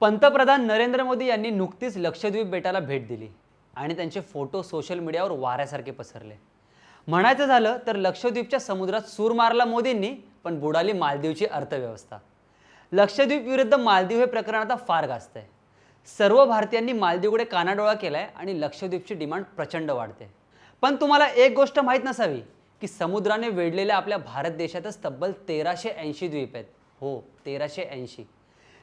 पंतप्रधान नरेंद्र मोदी यांनी नुकतीच लक्षद्वीप बेटाला भेट दिली आणि त्यांचे फोटो सोशल मीडियावर वाऱ्यासारखे पसरले. म्हणायचं झालं तर लक्षद्वीपच्या समुद्रात सूर मारला मोदींनी पण बुडाली मालदीवची अर्थव्यवस्था. लक्षद्वीप विरुद्ध मालदीव हे प्रकरण आता फार गाजत आहे सर्व भारतीयांनी मालदीवकडे कानाडोळा केलाय आणि लक्षद्वीपची डिमांड प्रचंड वाढते. पण तुम्हाला एक गोष्ट माहीत नसावी की समुद्राने वेढलेल्या आपल्या भारत देशातच तब्बल तेराशे ऐंशी द्वीप आहेत. हो तेराशे ऐंशी.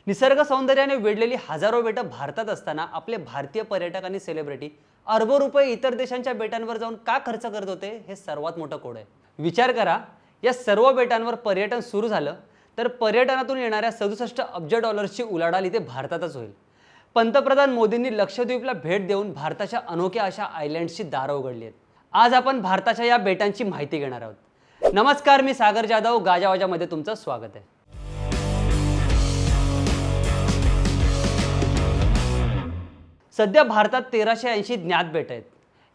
निसर्ग सौंदर्याने वेढलेली हजारो बेटं भारतात असताना आपले भारतीय पर्यटक आणि सेलिब्रिटी अरबो रुपये इतर देशांच्या बेटांवर जाऊन का खर्च करत होते हे सर्वात मोठं कोड आहे. विचार करा या सर्व बेटांवर पर्यटन सुरू झालं तर पर्यटनातून येणाऱ्या सदुसष्ट अब्ज डॉलर्सची उलाढाल इथे भारतातच होईल. पंतप्रधान मोदींनी लक्षद्वीपला भेट देऊन भारताच्या अनोख्या अशा आयलँडची दारं उघडली आहेत. आज आपण भारताच्या या बेटांची माहिती घेणार आहोत. नमस्कार मी सागर जाधव गाजावाजामध्ये तुमचं स्वागत आहे. सध्या भारतात तेराशे ऐंशी ज्ञात बेट आहेत.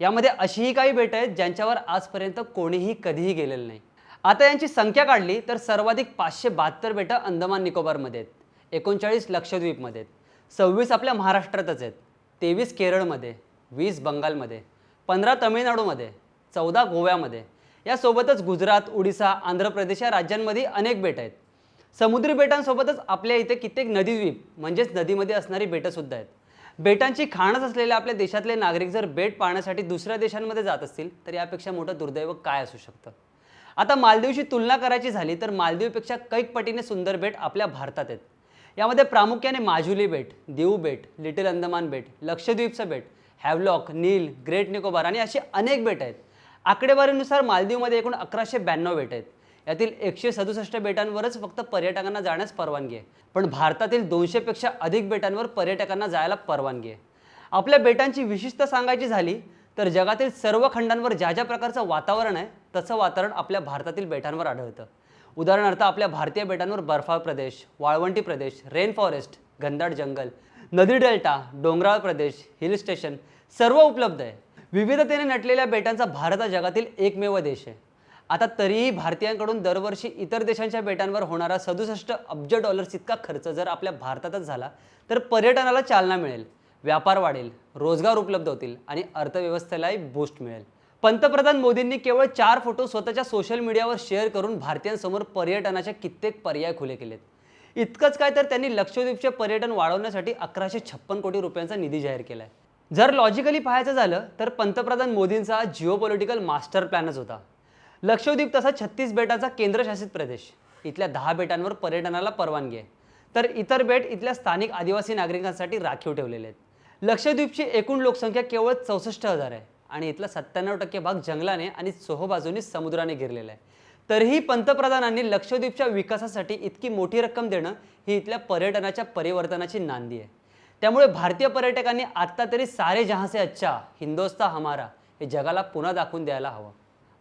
यामध्ये अशीही काही बेटं आहेत ज्यांच्यावर आजपर्यंत कोणीही कधीही गेलेलं नाही. आता यांची संख्या काढली तर सर्वाधिक पाचशे बहात्तर बेटं अंदमान निकोबारमध्ये आहेत. एकोणचाळीस लक्षद्वीपमध्ये आहेत. सव्वीस आपल्या महाराष्ट्रातच आहेत. तेवीस केरळमध्ये वीस बंगालमध्ये पंधरा तमिळनाडूमध्ये चौदा गोव्यामध्ये यासोबतच गुजरात उडिसा आंध्र प्रदेश या राज्यांमध्ये अनेक बेट आहेत. समुद्री बेटांसोबतच आपल्या इथे कित्येक नदीद्वीप म्हणजेच नदीमध्ये असणारी बेटंसुद्धा आहेत. बेटांची खाणच असलेले आपल्या देशातले नागरिक जर बेट पाहण्यासाठी दुसऱ्या देशांमध्ये जात असतील तर यापेक्षा मोठं दुर्दैव काय असू शकतं? आता मालदीवशी तुलना करायची झाली तर मालदीवपेक्षा कैक पटीने सुंदर बेट आपल्या भारतात आहेत. यामध्ये प्रामुख्याने माजुली बेट दीव बेट लिटिल अंदमान बेट लक्षद्वीपचं बेट हॅवलॉक नील ग्रेट निकोबार आणि अशी अनेक बेट आहेत. आकडेवारीनुसार मालदीवमध्ये एकूण अकराशे ब्याण्णव बेट आहेत. यातील एकशे सदुसष्ट बेटांवरच फक्त पर्यटकांना जाण्यास परवानगी आहे. पण भारतातील दोनशेपेक्षा अधिक बेटांवर पर्यटकांना जायला परवानगी आहे. आपल्या बेटांची विशिष्ट सांगायची झाली तर जगातील सर्व खंडांवर ज्या ज्या प्रकारचं वातावरण आहे तसं वातावरण आपल्या भारतातील बेटांवर आढळतं. उदाहरणार्थ आपल्या भारतीय बेटांवर बर्फाळ प्रदेश वाळवंटी प्रदेश रेन फॉरेस्ट घनदाट जंगल नदी डेल्टा डोंगराळ प्रदेश हिल स्टेशन सर्व उपलब्ध आहे. विविधतेने नटलेल्या बेटांचा भारत हा जगातील एकमेव देश आहे. आता तरीही भारतीयांकडून दरवर्षी इतर देशांच्या बेटांवर होणारा सदुसष्ट अब्ज डॉलर्स इतका खर्च जर आपल्या भारतातच झाला तर पर्यटनाला चालना मिळेल व्यापार वाढेल रोजगार उपलब्ध होतील आणि अर्थव्यवस्थेलाही बूस्ट मिळेल. पंतप्रधान मोदींनी केवळ चार फोटो स्वतःच्या सोशल मीडियावर शेअर करून भारतीयांसमोर पर्यटनाचे कित्येक पर्याय खुले केलेत. इतकंच काय तर त्यांनी लक्षद्वीपचे पर्यटन वाढवण्यासाठी अकराशे छप्पन कोटी रुपयांचा निधी जाहीर केला आहे जर लॉजिकली पाहायचं झालं तर पंतप्रधान मोदींचा हा जिओपॉलिटिकल मास्टर प्लॅनच होता. लक्षद्वीप तसा छत्तीस बेटाचा केंद्रशासित प्रदेश. इथल्या दहा बेटांवर पर्यटनाला परवानगी आहे. तर इतर बेट इथल्या स्थानिक आदिवासी नागरिकांसाठी राखीव ठेवलेले आहेत. लक्षद्वीपची एकूण लोकसंख्या केवळ चौसष्ट हजार आहे आणि इथला सत्त्याण्णव टक्के भाग जंगलाने आणि चोहोबाजूनी समुद्राने घेरलेला आहे. तरीही पंतप्रधानांनी लक्षद्वीपच्या विकासासाठी इतकी मोठी रक्कम देणं ही इथल्या पर्यटनाच्या परिवर्तनाची नांदी आहे. त्यामुळे भारतीय पर्यटकांनी आत्ता तरी सारे जहाँ से अच्छा हिंदोस्ता हमारा हे जगाला पुन्हा दाखवून द्यायला हवं.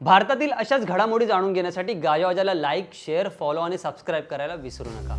भारतातील अशाच घडामोडी जाणून घेण्यासाठी गाजावाजाला लाईक शेअर फॉलो आणि सबस्क्राईब करायला विसरू नका.